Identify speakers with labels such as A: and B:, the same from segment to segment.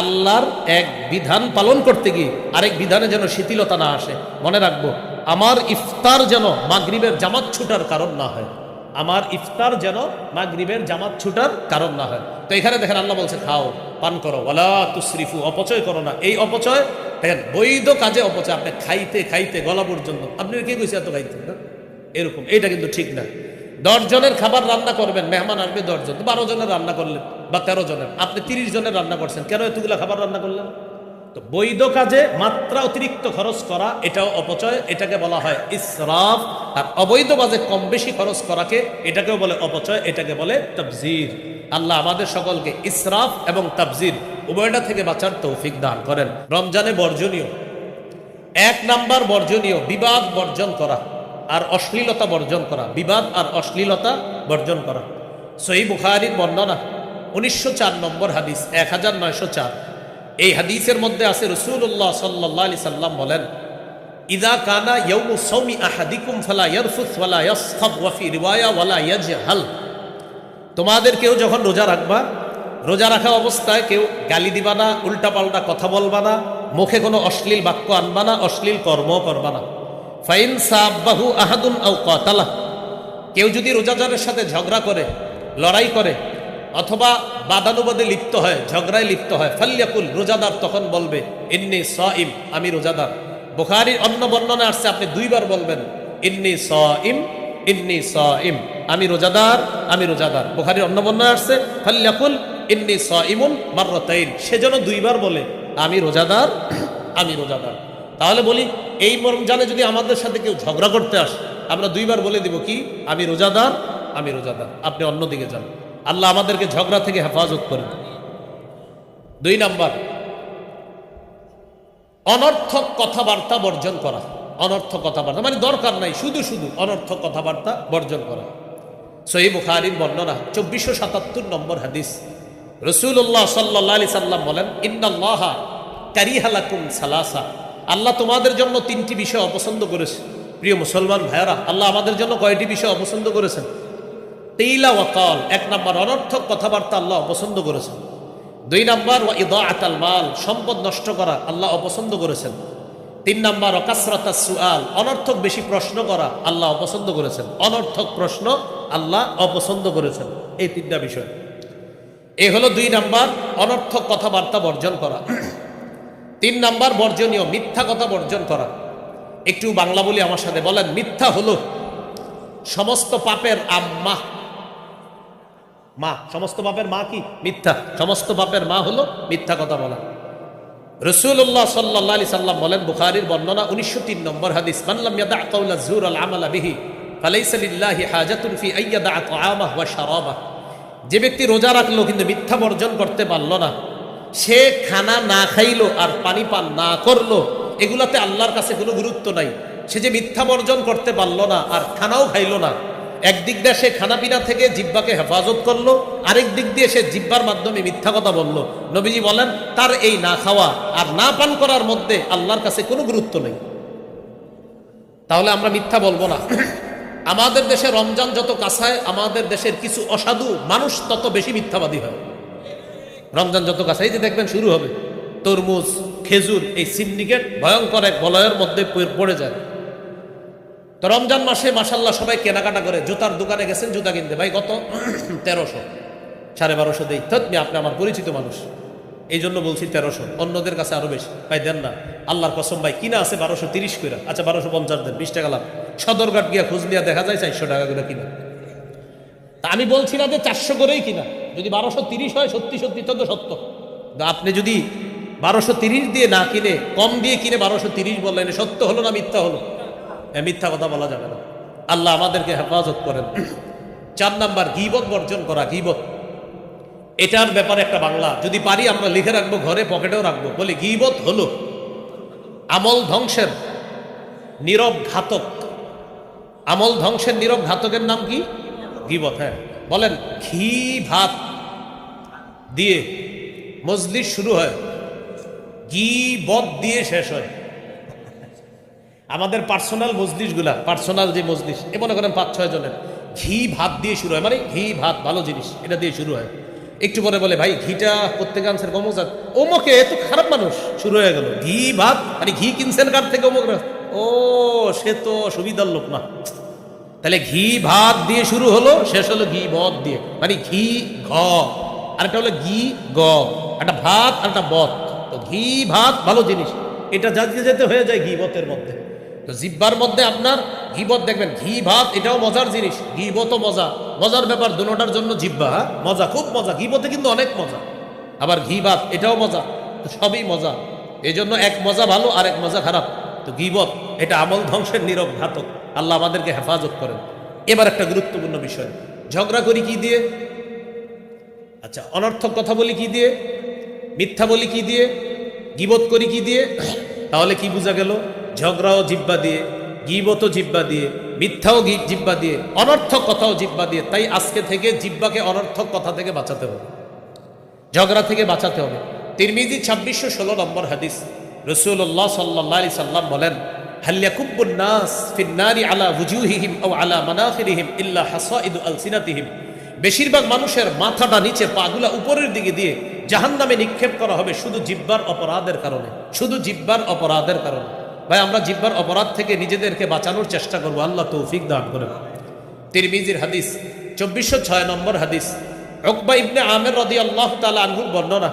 A: আল্লাহর এক বিধান পালন করতে গিয়ে আরেক বিধানে যেন শিথিলতা না আসে। মনে রাখব, আমার ইফতার যেন মাগরিবের জামাত ছুটার কারণ না হয়। আমার ইফতার যেন মাগরিবের জামাত ছুটার কারণ না হয়। তো এখানে দেখেন আল্লাহ বলছে, খাও, পান করো, ওয়ালা তুসরিফু, অপচয় করো না। এই অপচয়, দেখেন, বৈধ কাজে অপচয়, আপনি খাইতে খাইতে গলা পর্যন্ত, আপনি কে কইছে এত খাইতে? না এরকম এটা কিন্তু ঠিক না। দশ জনের খাবার রান্না করবেন, মেহমান আসবে দশজন বারো জনের রান্না করলেন। বা তেরো জনের। আপনি তিরিশ জনের রান্না করছেন, কেন এতগুলো খাবার রান্না করলেন? তো বৈধ কাজে মাত্রা অতিরিক্ত খরচ করা, এটাও অপচয়, এটাকে বলা হয় ইসরাফ। আর অবৈধ কাজে কম বেশি খরচ করাকে এটাকেও বলে অপচয়, এটাকে বলে তবজির। আল্লাহ আমাদের সকলকে ইসরাফ এবং তাবজির উভয়টা থেকে বাঁচার তৌফিক দান করেন। রমজানে বর্জনীয়। এক নাম্বার বর্জনীয়, বিবাদ বর্জন করা আর অশ্লীলতা বর্জন করা। বিবাদ আর অশ্লীলতা বর্জন করা। সহি বুখারির বর্ণনা উনিশশো চার নম্বর হাদিস, এক হাজার নয়শো চার। এই হাদিসের মধ্যে আছে রসুল্লাহ সাল্লাহ আলি সাল্লাম বলেন, ইদা কানা ইয়ৌমু সৌমি আহাদিকুম ফালা ইয়ারফুস ওয়ালা ইয়াসখাব ওয়াফি রিওয়ায়া ওয়ালা ইয়াজহাল। তোমাদের কেউ যখন রোজা রাখবা, রোজা রাখা অবস্থায় কেউ গালি দিবা না, উল্টাপাল্টা কথা বলবা না, মুখে কোনো অশ্লীল বাক্য আনবা না, অশ্লীল কর্ম করবা না। ফাইন সাব্বাহু আহাদুন আও কতালা কেউ যদি রোজাদারের সাথে ঝগড়া করে, লড়াই করে অথবা বাদানুবাদে লিপ্ত হয়, ঝগড়ায় লিপ্ত হয়। ফাল্যাকুল রোজাদার তখন বলবে, ইন্নি স ইম আমি রোজাদার। বুখারির অন্য বর্ণনা আসছে, আপনি দুইবার বলবেন, ইন্নি স ইম ইন্নি স ইম আমি রোজাদার আমি রোজাদার। বুখারির অন্য বর্ণনা আসছে ফাল্যাকুল ইন্নি ইমুন মাররাতাইন। সে যেন দুইবার বলে, আমি রোজাদার আমি রোজাদার। তাহলে বলি, এই রমজানে যদি আমাদের সাথে কেউ ঝগড়া করতে আসে, আমরা দুইবার বলে দিব কি, আমি রোজাদার আমি রোজাদার। আপনি অন্যদিকে যান। আল্লাহ আমাদেরকে ঝগড়া থেকে হেফাজত করেন। দুই নাম্বার, অনর্থক কথাবার্তা বর্জন করা। অনর্থক কথাবার্তা মানে দরকার নাই, শুধু শুধু অনর্থক কথাবার্তা বর্জন করা। সহি বুখারির বর্ণনা, চব্বিশশো সাতাত্তর নম্বর হাদিস। রসুল্লাহ সাল্লাহ আলি সাল্লাম বলেন, ইন্নাল্লাহ কারিহালাকুম সালাসা। আল্লাহ তোমাদের জন্য তিনটি বিষয় অপছন্দ করেছে। প্রিয় মুসলমান ভাইয়ারা, আল্লাহ আমাদের জন্য কয়টি বিষয় অপছন্দ করেছেন? তেইলা ওয়াকাল এক নম্বর অনর্থক কথাবার্তা আল্লাহ অপছন্দ করেছেন। দুই নম্বর, ওয়া ইদা আতাল মাল, সম্পদ নষ্ট করা আল্লাহ অপছন্দ করেছেন। তিন নম্বর অকাসরতা সুআল, অনর্থক বেশি প্রশ্ন করা আল্লাহ অপছন্দ করেছেন। অনর্থক প্রশ্ন আল্লাহ অপছন্দ করেছেন। এই তিনটা বিষয়। এই হলো দুই নাম্বার, অনর্থক কথাবার্তা বর্জন করা। তিন নাম্বার, বর্জনীয় মিথ্যা কথা বর্জন করা। একটু বাংলা বলি আমার সাথে বলেন, মিথ্যা হলো সমস্ত পাপের আম্মা মা, সমস্ত বাপের মা কি? মিথ্যা। সমস্ত বাপের মা হলো মিথ্যা কথা বলা। রসুল্লাহ সাল্লাহ আলি সাল্লাম বলেন, বুখারির বর্ণনা উনিশশো তিন নম্বর হাদিস মানলাম ইয়াদা কাউলা জুর আল আমালা বিহি ফালাইসালিল্লাহি হাজাতুন ফি আইয়াদা তাআমাহ ওয়া শারাবাহ। যে ব্যক্তি রোজা রাখল কিন্তু মিথ্যা বর্জন করতে পারল না, সে খানা না খাইলো আর পানি পান না করল, এগুলাতে আল্লাহর কাছে কোনো গুরুত্ব নাই। সে যে মিথ্যা বর্জন করতে পারল না আর খানাও খাইলো না একদিক দিয়ে সে খানাপিনা থেকে জিব্বাকে হেফাজত করল, আরেক দিক দিয়ে সে জিব্বার মাধ্যমে মিথ্যা কথা বলল। নবীজি বলেন, তার এই না খাওয়া আর না পান করার মধ্যে আল্লাহর কাছে কোনো গুরুত্ব নেই। তাহলে আমরা মিথ্যা বলব না। আমাদের দেশে রমজান যত কাছায় আমাদের দেশের কিছু অসাধু মানুষ তত বেশি মিথ্যাবাদী হয়। রমজান যত কাছে এই যে দেখবেন শুরু হবে। তরমুজ, খেজুর, এই সিন্ডিকেট ভয়ঙ্কর এক বলয়ের মধ্যে পড়ে যায়। তো রমজান মাসে মাসাল্লাহ সবাই কেনাকাটা করে, জুতার দোকানে গেছেন, জুতা কিনতে। ভাই কত তেরোশো, সাড়ে বারোশো দেই। থতমি আপনি আমার পরিচিত মানুষ। এই জন্য বলছি তেরোশো, অন্যদের কাছে আরও বেশি। ভাই, দেন না। আল্লাহর কসম, ভাই, কিনা আছে বারোশো তিরিশ করে আচ্ছা বারোশো পঞ্চাশ দেন, বিশ টাকা লাভ। সদরঘাট গিয়া খোঁজ নিয়ে দেখা যায় চারশো টাকা করে কিনা। তা আমি বলছি না যে চারশো করেই কিনা। যদি বারোশো তিরিশ হয়, সত্যি সত্যি তো সত্য। আপনি যদি বারোশো তিরিশ দিয়ে না কিনে, কম দিয়ে কিনে বারোশো তিরিশ বললেন, সত্য হলো না মিথ্যা হলো? মিথ্যা কথা বলা যাবে না। আল্লাহ আমাদেরকে হেফাজত করেন। চার নাম্বার, গিবত বর্জন করা, গিবত। এটার ব্যাপারে একটা বাংলা। যদি পারি, আমরা লিখে রাখব, ঘরে পকেটেও রাখব। বলে, গিবত হলো আমল ধ্বংসের নীরব ঘাতক। আমল ধ্বংসের নীরব ঘাতকের নাম কি? গিবত হ্যাঁ। বলেন, ঘি ভাত দিয়ে মজলিস শুরু হয়। বদ দিয়ে শেষ হয়। আমাদের পার্সোনাল মজলিসগুলা পার্সোনাল যে মজলিস এ মনে করেন পাঁচ, ছয় জনের, ঘি, ভাত দিয়ে শুরু হয়। মানে ঘি, ভাত, ভালো জিনিস, এটা দিয়ে শুরু হয়। একটু পরে বলে, ভাই, ঘিটা প্রত্যেক আনছেন কমজাত অমুকে এত খারাপ মানুষ, শুরু হয়ে গেল। ঘি, ভাত মানে ঘি কিনছেন কার থেকে অমুক ও, সে তো সুবিধার লোক না। তাহলে ঘি, ভাত দিয়ে শুরু হলো, শেষ হলো ঘি বদ দিয়ে। মানে ঘি, ঘ। আরেকটা হলো ঘি, গ। একটা ভাত আর একটা বত। তো ঘি, ভাত, ভালো জিনিস। এটা যাতে যেতে হয়ে যায় ঘি, বতের মধ্যে। তো জিব্বার মধ্যে আপনার ঘিবত দেখবেন, ঘি, ভাত, এটাও মজার জিনিস। ঘিবতও মজা। মজার ব্যাপার, দুটোটার জন্য জিব্বা হ্যাঁ? মজা, খুব মজা। ঘিবতে কিন্তু অনেক মজা। আবার ঘি, ভাত, এটাও মজা। সবই মজা। এই জন্য এক মজা ভালো আর এক মজা খারাপ। তো গিবত এটা আমল ধ্বংসের নীরব ঘাতক। আল্লাহ আমাদেরকে হেফাজত করেন। এবার একটা গুরুত্বপূর্ণ বিষয়। ঝগড়া করি কি দিয়ে? আচ্ছা অনর্থক কথা বলি কি দিয়ে? মিথ্যা বলি কি দিয়ে? গিবত করি কি দিয়ে? তাহলে কি বোঝা গেল? ঝগড়াও জিব্বা দিয়ে, গিবতও জিব্বা দিয়ে, মিথ্যাও জিব্বা দিয়ে, অনর্থক কথাও জিব্বা দিয়ে, তাই আজকে থেকে জিব্বাকে অনর্থক কথা থেকে বাঁচাতে হবে। ঝগড়া থেকে বাঁচাতে হবে। তিরমিজি ছাব্বিশশো ষোলো নম্বর হাদিস রসুল্লাহ সাল্লাহ আলি সাল্লাম বলেন আলা আলা ইল্লা বেশিরভাগ মানুষের মাথাটা নিচে পাগুলা উপরের দিকে দিয়ে জাহান্নামে নিক্ষেপ করা হবে শুধু জিব্বার অপরাধের কারণে। শুধু জিব্বার অপরাধের কারণে। ভাই, আমরা জিব্বার অপরাধ থেকে নিজেদেরকে বাঁচানোর চেষ্টা করব। আল্লাহ তৌফিক দান করেন। তিরমিজির হাদিস, চব্বিশশো ছয় নম্বর হাদিস। অকবা ইবনে আমের রদি আল্লাহ তালা আনহুর বর্ণনা।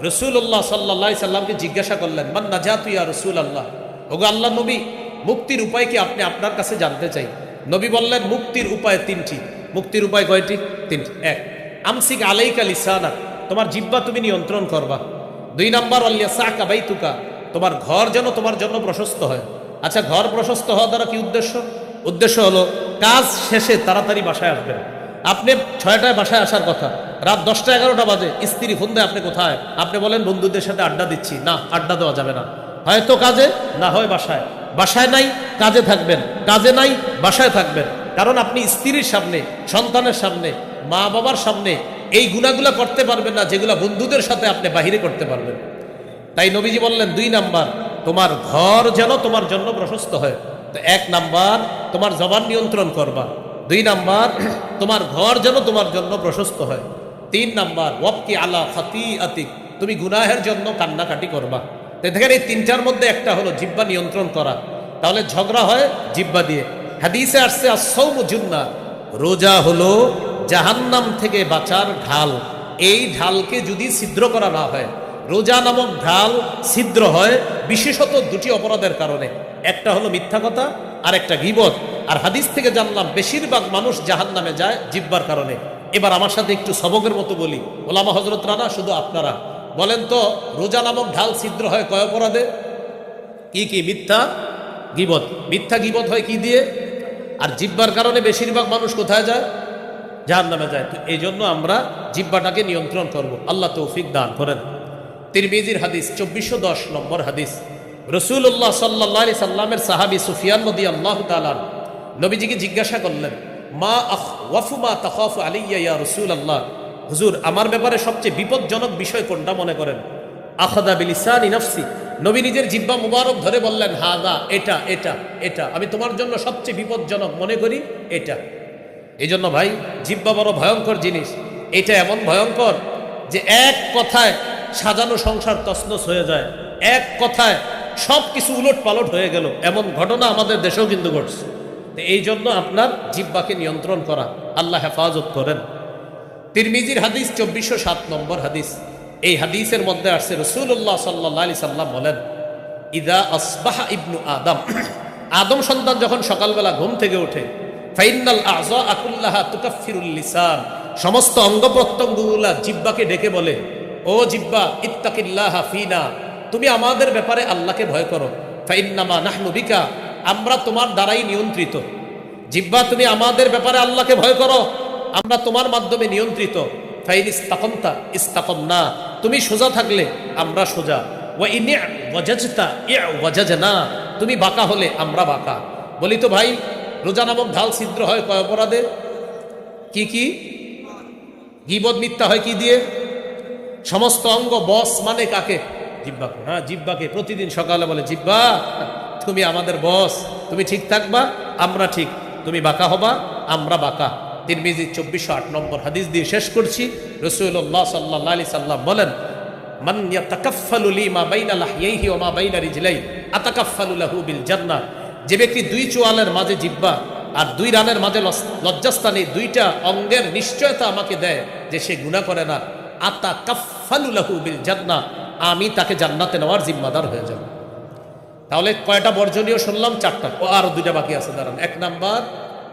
A: রসুল্লাহ সাল্লাহ সাল্লামকে জিজ্ঞাসা করলেন, মান নাজাতু ইয়া রসুল আল্লাহ ওগো আল্লাহ নবী, মুক্তির উপায় কি আপনি আপনার কাছে জানতে চাই? নবী বললেন, মুক্তির উপায় তিনটি। মুক্তির উপায় কয়টি? তিনটি। এক, আমসিক আলাইকা লিসানা তোমার জিব্বা তুমি নিয়ন্ত্রণ করবা। দুই নাম্বার সাকা বাইতুকা, তোমার ঘর যেন তোমার জন্য প্রশস্ত হয়। আচ্ছা ঘর প্রশস্ত হওয়া দ্বারা কি উদ্দেশ্য? উদ্দেশ্য হলো, কাজ শেষে তাড়াতাড়ি বাসায় আসবেন। আপনি ছয়টায় বাসায় আসার কথা। রাত দশটা এগারোটা বাজে, স্ত্রী ফোন দেয়, আপনি কোথায়? আপনি বলেন, বন্ধুদের সাথে আড্ডা দিচ্ছি। না, আড্ডা দেওয়া যাবে না। হয়তো কাজে? না, হয় বাসায়। বাসায় নাই? কাজে থাকবেন। কাজে নাই? বাসায় থাকবেন। কারণ আপনি স্ত্রীর সামনে, সন্তানের সামনে মা বাবার সামনে এই গুণাগুলা করতে পারবেন না, যেগুলা বন্ধুদের সাথে আপনি বাহিরে করতে পারবেন। তাই নবীজি বললেন, দুই নাম্বার, তোমার ঘর যেন তোমার জন্য প্রশস্ত হয়। তো এক নাম্বার, তোমার জবান নিয়ন্ত্রণ করবা। দুই নাম্বার, তোমার ঘর যেন তোমার জন্য প্রশস্ত হয়। তিন নাম্বার ওয়াক্কি আলা ফাতি আতিক তুমি গুনাহের জন্য কান্নাকাটি করবা। দেখেন, এই তিনটার মধ্যে একটা হলো জিব্বা নিয়ন্ত্রণ করা। তাহলে ঝগড়া হয় জিব্বা দিয়ে। হাদিসে আসছে আসৌম জুন্না, রোজা হলো জাহান্নাম থেকে বাঁচার ঢাল। এই ঢালকে যদি ছিদ্র করা না হয়, রোজা নামক ঢাল ছিদ্র হয় বিশেষত দুটি অপরাধের কারণে। একটা হলো মিথ্যা কথা আর একটা গিবত। আর হাদিস থেকে জানলাম, বেশিরভাগ মানুষ জাহান নামে যায় জিব্বার কারণে। এবার আমার সাথে একটু সবকের মতো বলি। ওলামা হজরত রানা, শুধু আপনারা। বলেন তো, রোজা নামক ঢাল ছিদ্র হয় কয় অপরাধে? কি কি? মিথ্যা, গিবত। মিথ্যা গিবত হয় কি দিয়ে? আর জিব্বার কারণে বেশিরভাগ মানুষ কোথায় যায়? জাহান নামে যায়। তো এই জন্য আমরা জিব্বাটাকে নিয়ন্ত্রণ করব। আল্লাহ তৌফিক দান করেন। তিরমিজির হাদিস, চব্বিশশো দশ নম্বর হাদিস। রসুল্লাহ সাল্লাহ সাল্লামের সাহাবি সুফিয়ান নদী আল্লাহ তালান নবীজিকে জিজ্ঞাসা করলেন, মা আখ ওয়াফু মা তখফ আলিয়া ইয়া রসুল আল্লাহ হুজুর, আমার ব্যাপারে সবচেয়ে বিপজ্জনক বিষয় কোনটা মনে করেন? আখাদা বিলিসানি নফসি। নবী নিজের জিব্বা মুবারক ধরে বললেন হাদা এটা এটা এটা। আমি তোমার জন্য সবচেয়ে বিপজ্জনক মনে করি, এটা। এই জন্য ভাই জিব্বা বড় ভয়ঙ্কর জিনিস। এটা এমন ভয়ঙ্কর যে এক কথায় সাজানো সংসার তসনস হয়ে যায়। এক কথায় সব কিছু উলট পালট হয়ে গেল। এমন ঘটনা আমাদের দেশেও কিন্তু ঘটছে। এই জন্য আপনার জিব্বাকে নিয়ন্ত্রণ করা আল্লাহ হেফাজত করেন। তিরমিজির হাদিস চব্বিশশো সাত নম্বর হাদিস। এই হাদিসের মধ্যে আসছে রসুল্লাহ সাল্লাহ আলি সাল্লাম বলেন, ইদা আসবাহা ইবনু আদম। আদম সন্তান যখন সকালবেলা ঘুম থেকে ওঠে ফাইনাল আজা আকুল্লাহা তুকাফিরুল লিসান। সমস্ত অঙ্গ প্রত্যঙ্গগুলা জিব্বাকে ডেকে বলে, ও জিব্বা, ইত্তাকিল্লাহ ফিনা, তুমি আমাদের ব্যাপারে আল্লাহকে ভয় করো। ফাইন্নামা নাহনু বিকা, আমরা তোমার দ্বারাই নিয়ন্ত্রিত। জিব্বা, তুমি আমাদের ব্যাপারে আল্লাহকে ভয় করো, আমরা তোমার মাধ্যমে নিয়ন্ত্রিত। ফাইন ইস্তাকমতা ইস্তাকম না তুমি সোজা থাকলে আমরা সোজা। ওয়া ইনি ওয়াজাজতা ই ওয়াজাজনা তুমি বাঁকা হলে আমরা বাঁকা। বলি তো ভাই রোজা নামক ঢাল ছিদ্র হয় কয় অপরাধে? কি কি? গিবদ মিথ্যা হয় কি দিয়ে? সমস্ত অঙ্গ বস মানে কাকে? জিব্বাকে হ্যাঁ জিব্বাকে প্রতিদিন সকালে বলে জিব্বা তুমি আমাদের বস, তুমি ঠিক থাকবা, আমরা ঠিক। তুমি বাঁকা হবা, আমরা বাঁকা। তিন তিরমিজি চব্বিশশো আট নম্বর হাদিস দিয়ে শেষ করছি। রসুল্লাহ সাল্লাহ আলি সাল্লাম বলেন, মান ইয়াতাকাফফালু লি মা বাইনা লাহইহি ওয়া মা বাইনা রিজলাই আতাকাফফালু লাহু বিল জান্নাহ। যে ব্যক্তি দুই চোয়ালের মাঝে জিব্বা আর দুই রানের মাঝে লজ্জাস্থানে দুইটা অঙ্গের নিশ্চয়তা আমাকে দেয় যে সে গুনাহ করে না। আতা কাফফালু লাহু বিল জান্নাহ আমি তাকে জান্নাতে নেওয়ার জিম্মাদার হয়ে যাব। তাহলে কয়টা বর্জনীয় শুনলাম? চারটা। ও আরও দুইটা বাকি আছে, দাঁড়ান। এক নাম্বার,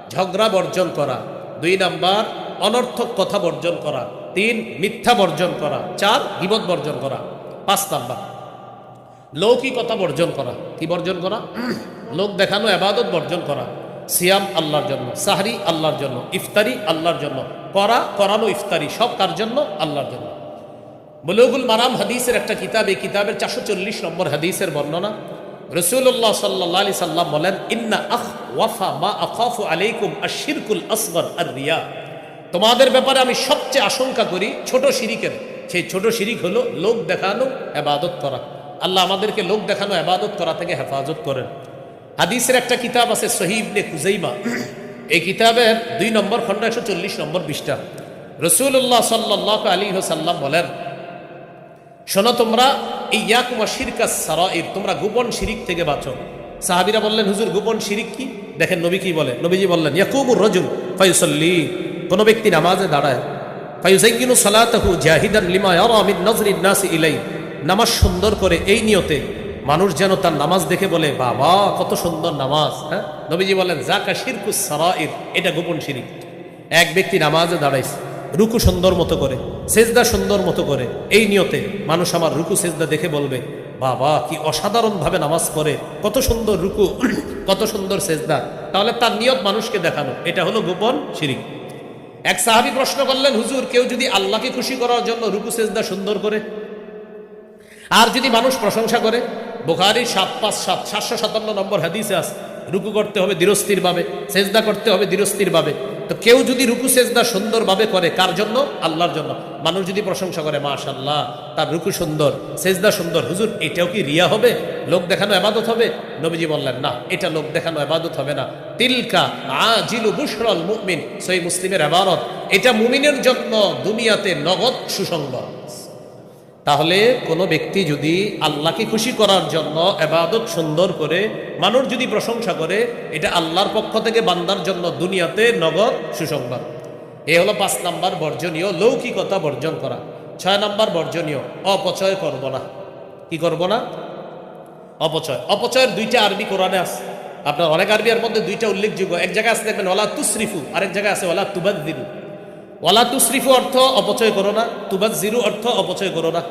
A: ঝগড়া বর্জন করা। দুই নাম্বার, অনর্থক কথা বর্জন করা। তিন, মিথ্যা বর্জন করা। চার বিপদ বর্জন করা। পাঁচ নাম্বার লৌকিকতা বর্জন করা। কি বর্জন করা? লোক দেখানো, আবাদত বর্জন করা। সিয়াম আল্লাহর জন্য, সাহরি আল্লাহর জন্য, ইফতারি আল্লাহর জন্য, করা, করানো ইফতারি, সব কার জন্য? আল্লাহর জন্য। বুলুগুল মারাম হাদিসের একটা কিতাব, এই কিতাবের চারশো চল্লিশ নম্বর হাদিসের বর্ণনা। রসুল্লাহ সাল্লাহ সাল্লাম বলেন, ইন্না আখ ওয়াফা মা আখাফু আলাইকুম আশিরকুল আসগর আর রিয়া তোমাদের ব্যাপারে আমি সবচেয়ে আশঙ্কা করি ছোট শিরিকের। সেই ছোট শিরিক হলো লোক দেখানো এবাদত করা। আল্লাহ আমাদেরকে লোক দেখানো এবাদত করা থেকে হেফাজত করেন। হাদিসের একটা কিতাব আছে সহিবনে কুজাইমা এই কিতাবের দুই নম্বর খণ্ড একশো চল্লিশ নম্বর বিশটা রসুল্লাহ সাল্লাহ আলী সাল্লাম বলেন, শোনো তোমরা এই ইয়াকুমা শিরকা সারাইর, তোমরা গোপন শিরিক থেকে বাঁচো। সাহাবিরা বললেন, হুজুর, গোপন শিরিক কি? দেখেন নবী কি বলে, নবীজি বললেন, ইয়াকুমুর রজুল ফায়ুসল্লি, কোনো ব্যক্তি নামাজে দাঁড়ায় ফায়ুজাইকিনু সালাতাহু জাহিদান লিমা ইয়ারা মিন নজরিন নাসি ইলাই নামাজ সুন্দর করে এই নিয়তে মানুষ যেন তার নামাজ দেখে বলে, বাবা, কত সুন্দর নামাজ। হ্যাঁ? নবীজি বলেন জাকা শিরকু সারাইর। এটা গোপন শিরিক। এক ব্যক্তি নামাজে দাঁড়াইছে, রুকু সুন্দর মতো করে, সেজদা সুন্দর মতো করে, এই নিয়তে মানুষ আমার রুকু, সেজদা দেখে বলবে, বাবা, কি অসাধারণভাবে নামাজ পড়ে, কত সুন্দর রুকু, কত সুন্দর সেজদা। তাহলে তার নিয়ত মানুষকে দেখানো, এটা হলো গোপন শিরিক। এক সাহাবি প্রশ্ন করলেন, হুজুর, কেউ যদি আল্লাহকে খুশি করার জন্য রুকু, সেজদা সুন্দর করে আর যদি মানুষ প্রশংসা করে বোখারি সাত পাঁচ সাত, সাতশো সাতান্ন নম্বর হাদিসে আছে রুকু করতে হবে ধীরস্থির ভাবে, সেজদা করতে হবে ধীরস্থির ভাবে। তো কেউ যদি রুকু, সেজদা সুন্দরভাবে করে, কার জন্য? আল্লাহর জন্য। মানুষ যদি প্রশংসা করে মাশাল্লাহ তার রুকু সুন্দর, সেজদা সুন্দর, হুজুর, এটাও কি রিয়া হবে? লোক দেখানো আবাদত হবে? নবীজি বললেন, না, এটা লোক দেখানো আবাদত হবে না। তিলকা আজিলু বুশরল মুমিন সই মুসলিমের আবারত, এটা মুমিনের জন্য দুনিয়াতে নগদ সুসংবাদ। তাহলে কোনো ব্যক্তি যদি আল্লাহকে খুশি করার জন্য এবাদত সুন্দর করে, মানুষ যদি প্রশংসা করে, এটা আল্লাহর পক্ষ থেকে বান্দার জন্য দুনিয়াতে নগদ সুসংবাদ। এ হলো পাঁচ নাম্বার বর্জনীয় লৌকিকতা বর্জন করা। ছয় নাম্বার বর্জনীয় অপচয় করব না। কি করব না? অপচয়। অপচয়ের দুইটা আরবি কোরআনে আছে। আপনার অনেক আরবির মধ্যে দুইটা উল্লেখযোগ্য। এক জায়গায় আছে দেখবেন ওলা তুসরিফু, আরেক জায়গায় আছে ওলা তুবাদ্দিরু। ওয়ালা তুসরিফু অর্থ অপচয় করো না তুবাদ জিরু অর্থ অপচয় করো না।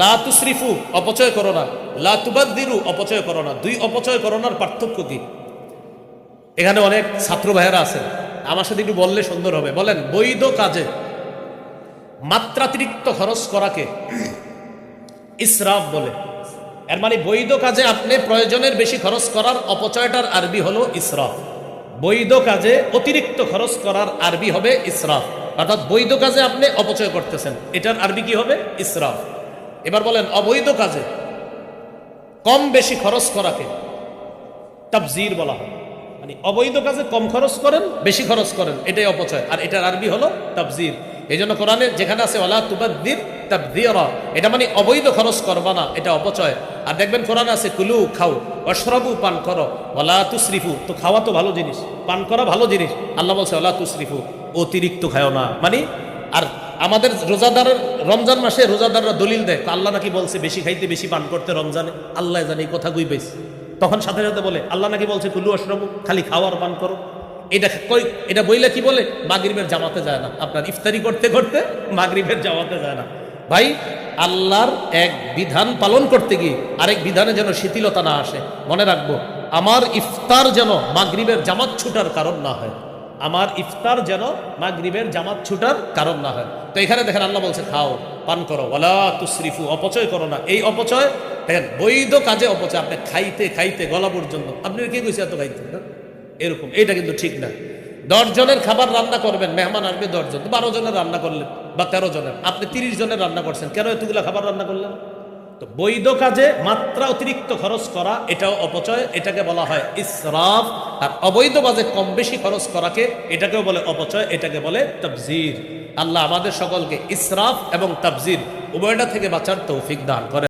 A: লা তুসরিফু অপচয় করো না, লা তুবাদ দিরু অপচয় করো না। দুই অপচয় করোনার পার্থক্য কি? এখানে অনেক ছাত্র ভাইয়েরা আছেন আমার সাথে একটু বললে সুন্দর হবে। বলেন, বৈধ কাজে মাত্রাতিরিক্ত খরচ করাকে ইসরাফ বলে। এর মানে বৈধ কাজে আপনি প্রয়োজনের বেশি খরচ করার অপচয়টার আরবি হলো ইসরাফ। বৈধ কাজে অতিরিক্ত খরচ করার আরবি হবে ইসরাফ। অর্থাৎ বৈধ কাজে আপনি অপচয় করতেছেন। এটার আরবি কি হবে? ইসরাফ। এবার বলেন, অবৈধ কাজে কম বেশি খরচ করাকে তাবজির বলা হয়। মানে অবৈধ কাজে কম খরচ করেন, বেশি খরচ করেন, এটাই অপচয়। আর এটার আরবি হলো তাবজির এই জন্য কোরআনে যেখানে আছে ওলা তুবাদ্দির তাবদিরা। এটা মানে অবৈধ খরচ করবা না, এটা অপচয়। আর দেখবেন কোরআনে আছে, কুলু খাও অশ্রবু পান করো ওলা তুসরিফু। তো খাওয়া তো ভালো জিনিস, পান করা ভালো জিনিস। আল্লাহ বলছে ওলা তুসরিফু, অতিরিক্ত খাও না। মানে আর আমাদের রোজাদারের, রমজান মাসে রোজাদাররা দলিল দেয় আল্লাহ নাকি বলছে, বেশি খাইতে, বেশি পান করতে রমজানে। আল্লাহ জানে এই কথা গুই পেয়েছে তখন সাথে সাথে বলে, আল্লাহ নাকি বলছে, কুলু অশ্রবু খালি খাওয়ার পান করো। এটা কই, এটা বইলে কি বলে? মাগরিবের জামাতে যায় না। আপনার ইফতারি করতে করতে মাগরিবের জামাতে যায় না। ভাই, আল্লাহর এক বিধান পালন করতে গিয়ে আরেক বিধানে যেন শিথিলতা না আসে। মনে রাখব, আমার ইফতার যেন মাগরিবের জামাত ছুটার কারণ না হয়। আমার ইফতার যেন মাগরিবের জামাত ছুটার কারণ না হয়। তো এখানে দেখেন আল্লাহ বলছে খাও, পান করো। ওলা তুসরিফু, অপচয় করো না। এই অপচয়, দেখেন, বৈধ কাজে অপচয়। আপনি খাইতে খাইতে গলা পর্যন্ত, আপনি কে কইছে এত খাইতে? না এরকম এটা কিন্তু ঠিক না। দশ জনের খাবার রান্না করবেন, মেহমান আসবে দশ জন। বারো জনের রান্না করলেন বা তেরো জনের। আপনি তিরিশ জনের রান্না করছেন, কেন এতগুলো খাবার রান্না করলেন? তো বৈধ কাজে মাত্রা অতিরিক্ত খরচ করা, এটাও অপচয়, এটাকে বলা হয় ইসরাফ। আর অবৈধ কাজে কম বেশি খরচ করাকে এটাকেও বলে অপচয়, এটাকে বলে তবজির। আল্লাহ আমাদের সকলকে ইসরাফ এবং তাবজির উভয়টা থেকে বাঁচার তৌফিক দান করে